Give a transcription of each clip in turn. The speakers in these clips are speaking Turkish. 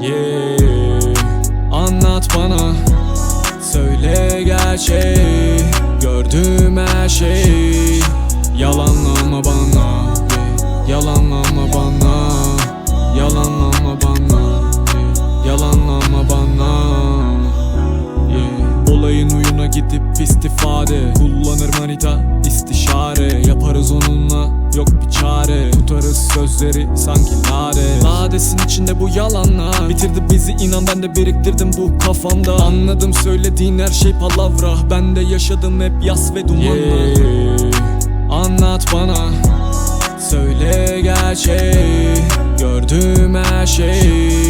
Yeah. Anlat bana. Söyle gerçeği. Gördüğüm her şeyi. Yalanlama bana. Yalanlama bana. Yalanlama bana. Yalanlama bana. Yeah. Olayın uyuna gidip istifade Kullanır manita sözleri sanki lade Ladesin içinde bu yalanlar. Bitirdi bizi inan ben de biriktirdim bu kafamda. Anladım söylediğin her şey palavra. Ben de yaşadım hep yas ve dumanla Anlat bana. Söyle gerçeği. Gördüğüm her şeyi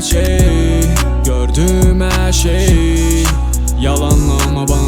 Söyle gerçeği Gördüğüm her şeyi Yalanlama bana